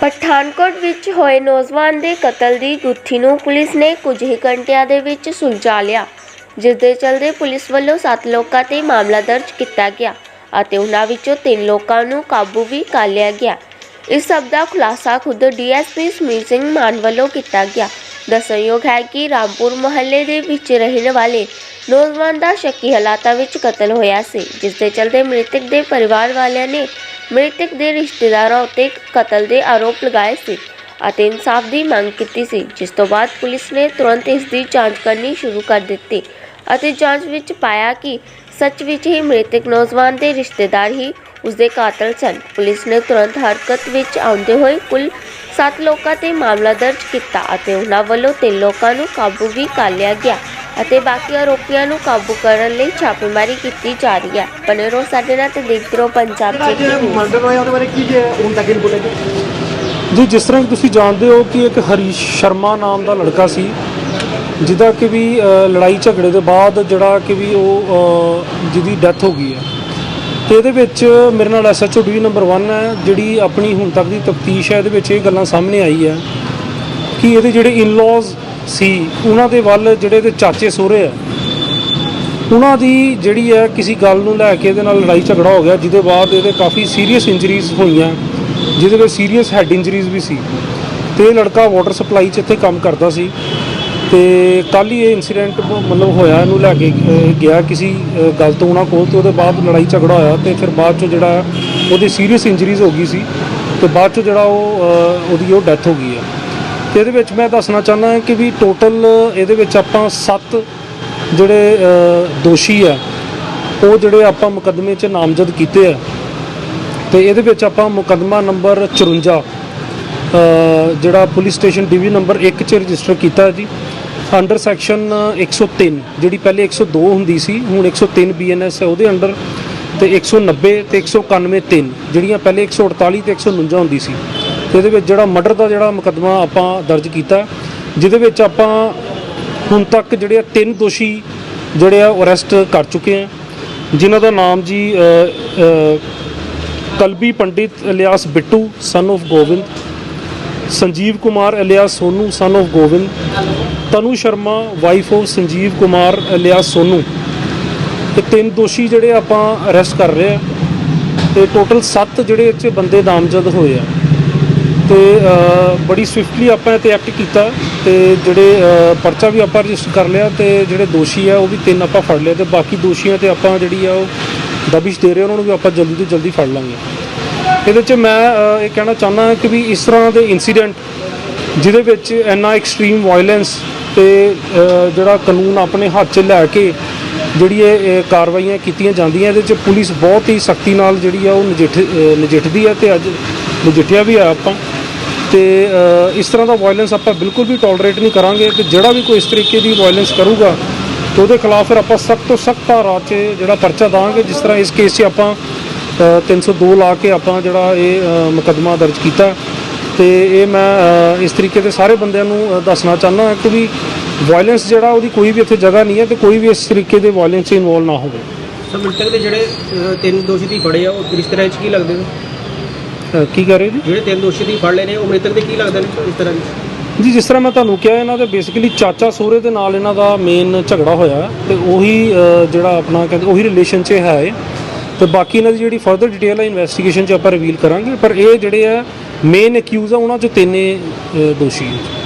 ਪਠਾਨਕੋਟ ਵਿੱਚ ਹੋਏ ਨੌਜਵਾਨ ਦੇ ਕਤਲ ਦੀ ਗੁੱਥੀ ਨੂੰ ਪੁਲਿਸ ਨੇ ਕੁਝ ਹੀ ਘੰਟਿਆਂ ਦੇ ਵਿੱਚ ਸੁਲਝਾ ਲਿਆ ਜਿਸ ਦੇ ਚਲਦੇ ਪੁਲਿਸ ਵੱਲੋਂ 7 ਲੋਕਾਂ ਤੇ ਮਾਮਲਾ ਦਰਜ ਕੀਤਾ ਗਿਆ ਅਤੇ ਉਹਨਾਂ ਵਿੱਚੋਂ 3 ਲੋਕਾਂ ਨੂੰ ਕਾਬੂ ਵੀ ਕਰ ਲਿਆ ਗਿਆ। ਇਸ ਸਭ ਦਾ ਖੁਲਾਸਾ ਖੁਦ ਡੀਐਸਪੀ ਸਮੀਰ ਸਿੰਘ ਮਾਨ ਵੱਲੋਂ ਕੀਤਾ ਗਿਆ। ਦੱਸਣਯੋਗ ਹੈ ਕਿ ਰਾਮਪੁਰ ਮੁਹੱਲੇ ਦੇ ਵਿੱਚ ਰਹਿਣ ਵਾਲੇ ਨੌਜਵਾਨ ਦਾ ਸ਼ੱਕੀ ਹਾਲਾਤਾਂ ਵਿੱਚ ਕਤਲ ਹੋਇਆ ਸੀ ਜਿਸ ਦੇ ਚਲਦੇ ਮ੍ਰਿਤਕ ਦੇ ਪਰਿਵਾਰ ਵਾਲਿਆਂ ਨੇ ਮ੍ਰਿਤਕ ਦੇ ਰਿਸ਼ਤੇਦਾਰਾਂ ਉੱਤੇ ਕਤਲ ਦੇ ਆਰੋਪ ਲਗਾਏ ਸੀ ਅਤੇ ਇਨਸਾਫ ਦੀ ਮੰਗ ਕੀਤੀ ਸੀ, ਜਿਸ ਤੋਂ ਬਾਅਦ ਪੁਲਿਸ ਨੇ ਤੁਰੰਤ ਇਸ ਦੀ ਜਾਂਚ ਕਰਨੀ ਸ਼ੁਰੂ ਕਰ ਦਿੱਤੀ ਅਤੇ ਜਾਂਚ ਵਿੱਚ ਪਾਇਆ ਕਿ ਸੱਚ ਵਿੱਚ ਹੀ ਮ੍ਰਿਤਕ ਨੌਜਵਾਨ ਦੇ ਰਿਸ਼ਤੇਦਾਰ ਹੀ ਉਸਦੇ ਕਾਤਲ ਸਨ। ਪੁਲਿਸ ਨੇ ਤੁਰੰਤ ਹਰਕਤ ਵਿੱਚ ਆਉਂਦੇ ਹੋਏ ਕੁੱਲ 7 ਲੋਕਾਂ ਤੇ ਮਾਮਲਾ ਦਰਜ ਕੀਤਾ ਅਤੇ ਉਹਨਾਂ ਵੱਲੋਂ 3 ਲੋਕਾਂ ਨੂੰ ਕਾਬੂ ਵੀ ਕਰ ਲਿਆ ਗਿਆ। ਅਤੇ ਬਾਕੀ ਆਰੋਪੀਆਂ ਨੂੰ ਕਾਬੂ ਕਰਨ ਲਈ ਛਾਪੇਮਾਰੀ ਕੀਤੀ ਜਾ ਰਹੀ ਹੈ। ਬਣੇ ਰਹੋ ਸਾਡੇ ਨਾਲ ਤੇ ਦੇਖਦੇ ਰਹੋ ਪੰਜਾਬ ਜੀ ਮਰਡਰ ਹੋਇਆ ਉਹਦੇ ਬਾਰੇ ਕੀ ਜੇ ਹੁਣ ਤੱਕ ਇਨਪੁਟ ਹੈ? ਜੀ ਜਿਸ ਤਰ੍ਹਾਂ ਕਿ ਤੁਸੀਂ ਜਾਣਦੇ ਹੋ ਕਿ ਇੱਕ ਹਰੀਸ਼ ਸ਼ਰਮਾ ਨਾਮ ਦਾ ਲੜਕਾ ਸੀ ਜਿਹਦਾ ਕਿ ਵੀ ਲੜਾਈ ਝਗੜੇ ਦੇ ਬਾਅਦ ਜਿਹੜਾ ਕਿ ਵੀ ਉਹ ਜਿਹਦੀ ਡੈਥ ਹੋ ਗਈ ਹੈ। ਤੇ ਇਹਦੇ ਵਿੱਚ ਮੇਰੇ ਨਾਲ ਐਸਐਚਓ ਡੀ ਨੰਬਰ 1 ਹੈ ਜਿਹੜੀ ਆਪਣੀ ਹੁਣ ਤੱਕ ਦੀ ਤਫਤੀਸ਼ ਹੈ ਇਹਦੇ ਵਿੱਚ ਇਹ ਗੱਲਾਂ ਸਾਹਮਣੇ ਆਈ ਹੈ ਕਿ ਇਹਦੇ ਜਿਹੜੇ ਇਨ-ਲॉज ਸੀ, ਉਹਨਾਂ ਦੇ ਵੱਲ ਜਿਹੜੇ ਇਹਦੇ ਚਾਚੇ ਸਹੁਰੇ ਆ, ਉਹਨਾਂ ਦੀ ਜਿਹੜੀ ਹੈ ਕਿਸੇ ਗੱਲ ਨੂੰ ਲੈ ਕੇ ਇਹਦੇ ਨਾਲ ਲੜਾਈ ਝਗੜਾ ਹੋ ਗਿਆ, ਜਿਹਦੇ ਬਾਅਦ ਇਹਦੇ ਕਾਫੀ ਸੀਰੀਅਸ ਇੰਜਰੀਜ਼ ਹੋਈਆਂ, ਜਿਹਦੇ ਵਿੱਚ ਸੀਰੀਅਸ ਹੈਡ ਇੰਜਰੀਜ਼ ਵੀ ਸੀ। ਤੇ ਇਹ ਲੜਕਾ ਵਾਟਰ ਸਪਲਾਈ 'ਚ ਇੱਥੇ ਕੰਮ ਕਰਦਾ ਸੀ ਤੇ ਕੱਲ ਹੀ ਇਹ ਇਨਸੀਡੈਂਟ ਮਤਲਬ ਹੋਇਆ, ਇਹਨੂੰ ਲੈ ਕੇ ਗਿਆ ਕਿਸੇ ਗੱਲ ਤੋਂ ਉਹਨਾਂ ਕੋਲ ਤੇ ਉਹਦੇ ਬਾਅਦ ਲੜਾਈ ਝਗੜਾ ਹੋਇਆ ਤੇ ਫਿਰ ਬਾਅਦ 'ਚ ਜਿਹੜਾ ਉਹਦੀ ਸੀਰੀਅਸ ਇੰਜਰੀਜ਼ ਹੋ ਗਈ ਸੀ ਤੇ ਬਾਅਦ 'ਚ ਜਿਹੜਾ ਉਹ ਉਹਦੀ ਉਹ ਡੈਥ ਹੋ ਗਈ ਹੈ। ਤੇ ਇਹਦੇ ਵਿੱਚ ਮੈਂ ਦੱਸਣਾ ਚਾਹੁੰਦਾ ਕਿ ਵੀ ਟੋਟਲ ਇਹਦੇ ਵਿੱਚ ਆਪਾਂ 7 ਜਿਹੜੇ ਦੋਸ਼ੀ ਆ, ਉਹ ਜਿਹੜੇ ਆਪਾਂ ਮੁਕੱਦਮੇ 'ਚ ਨਾਮਜ਼ਦ ਕੀਤੇ ਆ। ਤੇ ਇਹਦੇ ਵਿੱਚ ਆਪਾਂ ਮੁਕੱਦਮਾ ਨੰਬਰ 54 ਜਿਹੜਾ ਪੁਲਿਸ ਸਟੇਸ਼ਨ ਡਿਵੀਜ਼ਨ ਨੰਬਰ 1 'ਚ ਰਜਿਸਟਰ ਕੀਤਾ ਜੀ ਅੰਡਰ ਸੈਕਸ਼ਨ 103 ਜਿਹੜੀ ਪਹਿਲੇ 102 ਹੁੰਦੀ ਸੀ, ਹੁਣ 103 ਬੀਐਨਐਸ ਹੈ ਉਹਦੇ ਅੰਡਰ ਤੇ 190 ਤੇ 191 3 ਜਿਹੜੀਆਂ ਪਹਿਲੇ 148 ਤੇ 149 ਹੁੰਦੀ ਸੀ। ਇਹਦੇ ਵਿੱਚ ਜਿਹੜਾ ਮਰਡਰ ਦਾ ਜਿਹੜਾ ਮੁਕੱਦਮਾ ਆਪਾਂ ਦਰਜ ਕੀਤਾ ਜਿਹਦੇ ਵਿੱਚ ਆਪਾਂ ਹੁਣ ਤੱਕ ਜਿਹੜੇ ਆ ਤਿੰਨ ਦੋਸ਼ੀ ਜਿਹੜੇ ਆ ਅਰੈਸਟ ਕਰ ਚੁੱਕੇ ਆ, ਜਿਨ੍ਹਾਂ ਦਾ ਨਾਮ ਜੀ ਕਲਬੀ Pandit alias Bittu son of Gobind Sanjeev Kumar alias Sonu son of Gobind Tanu Sharma wife of Sanjeev Kumar alias Sonu. ਇਹ ਤਿੰਨ ਦੋਸ਼ੀ ਜਿਹੜੇ ਆਪਾਂ ਅਰੈਸਟ ਕਰ ਰਹੇ ਆ, ਤੇ ਟੋਟਲ 7 ਜਿਹੜੇ ਇਹ ਬੰਦੇ ਨਾਮਜ਼ਦ ਹੋਏ ਆ। ਤੇ ਬੜੀ ਸਵਿਫਟਲੀ ਆਪਾਂ ਇਹ ਤੇ ਐਕਟ ਕੀਤਾ ਤੇ ਜਿਹੜੇ ਪਰਚਾ ਵੀ ਆਪਾਂ ਰਜਿਸਟਰ ਕਰ ਲਿਆ ਤੇ ਜਿਹੜੇ ਦੋਸ਼ੀ ਆ, ਉਹ ਵੀ ਤਿੰਨ ਆਪਾਂ ਫੜ ਲਏ ਤੇ ਬਾਕੀ ਦੋਸ਼ੀਆਂ ਤੇ ਆਪਾਂ ਜਿਹੜੀ ਆ, ਉਹ ਦਬਿਸ਼ ਦੇ ਰਹੇ ਉਹਨਾਂ ਨੂੰ ਵੀ ਆਪਾਂ ਜਲਦੀ ਤੋਂ ਜਲਦੀ ਫੜ ਲਾਂਗੇ। ਇਹਦੇ 'ਚ ਮੈਂ ਇਹ ਕਹਿਣਾ ਚਾਹੁੰਦਾ ਕਿ ਵੀ ਇਸ ਤਰ੍ਹਾਂ ਦੇ ਇਨਸੀਡੈਂਟ ਜਿਹਦੇ ਵਿੱਚ ਇੰਨਾ ਐਕਸਟ੍ਰੀਮ ਵਾਇਲੈਂਸ ਤੇ ਜਿਹੜਾ ਕਾਨੂੰਨ ਆਪਣੇ ਹੱਥ 'ਚ ਲੈ ਕੇ ਜਿਹੜੀ ਇਹ ਕਾਰਵਾਈਆਂ ਕੀਤੀਆਂ ਜਾਂਦੀਆਂ, ਇਹਦੇ 'ਚ ਪੁਲਿਸ ਬਹੁਤ ਹੀ ਸਖਤੀ ਨਾਲ ਜਿਹੜੀ ਆ, ਉਹ ਨਜਿੱਠ ਨਜਿੱਠਦੀ ਹੈ ਤੇ ਅੱਜ ਨਜਿੱਠਿਆ ਵੀ ਆ ਆਪਾਂ। ਤੇ ਇਸ ਤਰ੍ਹਾਂ ਦਾ ਵਾਇਲੈਂਸ ਆਪਾਂ ਬਿਲਕੁਲ ਵੀ ਟੋਲਰੇਟ ਨਹੀਂ ਕਰਾਂਗੇ ਕਿ ਜਿਹੜਾ ਵੀ ਕੋਈ ਇਸ ਤਰੀਕੇ ਦੀ ਵਾਇਲੈਂਸ ਕਰੂਗਾ ਤੇ ਉਹਦੇ ਖਿਲਾਫ ਫਿਰ ਆਪਾਂ ਸਖਤ ਤੋਂ ਸਖਤ ਧਾਰਾ 'ਚ ਜਿਹੜਾ ਪਰਚਾ ਦਾਂਗੇ ਜਿਸ ਤਰ੍ਹਾਂ ਇਸ ਕੇਸ 'ਚ ਆਪਾਂ ਅ, 302 ਲਾ ਕੇ ਆਪਾਂ ਜਿਹੜਾ ਇਹ ਅ, ਮੁਕੱਦਮਾ ਦਰਜ ਕੀਤਾ। ਤੇ ਇਹ ਮੈਂ ਇਸ ਤਰੀਕੇ ਦੇ ਸਾਰੇ ਬੰਦਿਆਂ ਨੂੰ ਦੱਸਣਾ ਚਾਹੁੰਦਾ ਕਿ ਵੀ ਵਾਇਲੈਂਸ ਜਿਹੜਾ ਉਹਦੀ ਕੋਈ ਵੀ ਇੱਥੇ ਜਗ੍ਹਾ ਨਹੀਂ ਹੈ ਤੇ ਕੋਈ ਵੀ ਇਸ ਤਰੀਕੇ ਦੇ ਵਾਇਲੈਂਸ 'ਚ ਇਨਵੋਲ ਨਾ ਹੋਵੇ। ਸਰ ਮ੍ਰਿਤਕ ਦੇ ਜਿਹੜੇ ਤਿੰਨ ਦੋਸ਼ੀ ਦੀ ਫੜੇ ਆ ਉਹ ਰਿਸ਼ਤੇਦਾਰਾਂ ਚ ਕੀ ਲੱਗਦੇ ਨੇ? ਅ, ਕੀ ਕਰ ਰਹੇ ਜੀ? ਜਿਹੜੇ ਤਿੰਨ ਦੋਸ਼ੀ ਦੀ ਫੜ ਲਏ ਨੇ ਉਹ ਮ੍ਰਿਤਕ ਦੇ ਕੀ ਲੱਗਦੇ ਨੇ ਇਸ ਤਰ੍ਹਾਂ ਦੀ? ਜੀ ਜਿਸ ਤਰ੍ਹਾਂ ਮੈਂ ਤੁਹਾਨੂੰ ਕਿਹਾ ਇਹਨਾਂ ਦੇ ਬੇਸਿਕਲੀ ਚਾਚਾ ਸੋਹਰੇ ਦੇ ਨਾਲ ਇਹਨਾਂ ਦਾ ਮੇਨ ਝਗੜਾ ਹੋਇਆ ਤੇ ਉਹੀ ਅ, ਜਿਹੜਾ ਆਪਣਾ ਕਹਿੰਦੇ ਉਹੀ ਰਿਲੇਸ਼ਨ 'ਚ ਹੈ ਇਹ। ਤੇ ਬਾਕੀ ਇਹਨਾਂ ਦੀ ਜਿਹੜੀ ਫਰਦਰ ਡਿਟੇਲ ਹੈ ਇਨਵੈਸਟੀਗੇਸ਼ਨ 'ਚ ਆਪਾਂ ਰਿਵੀਲ ਕਰਾਂਗੇ ਪਰ ਇਹ ਜਿਹੜੇ ਆ ਮੇਨ ਅਕਿਊਜ਼ ਆ ਉਹਨਾਂ 'ਚੋਂ ਤਿੰਨੇ ਅ, ਦੋਸ਼ੀ ਹੈ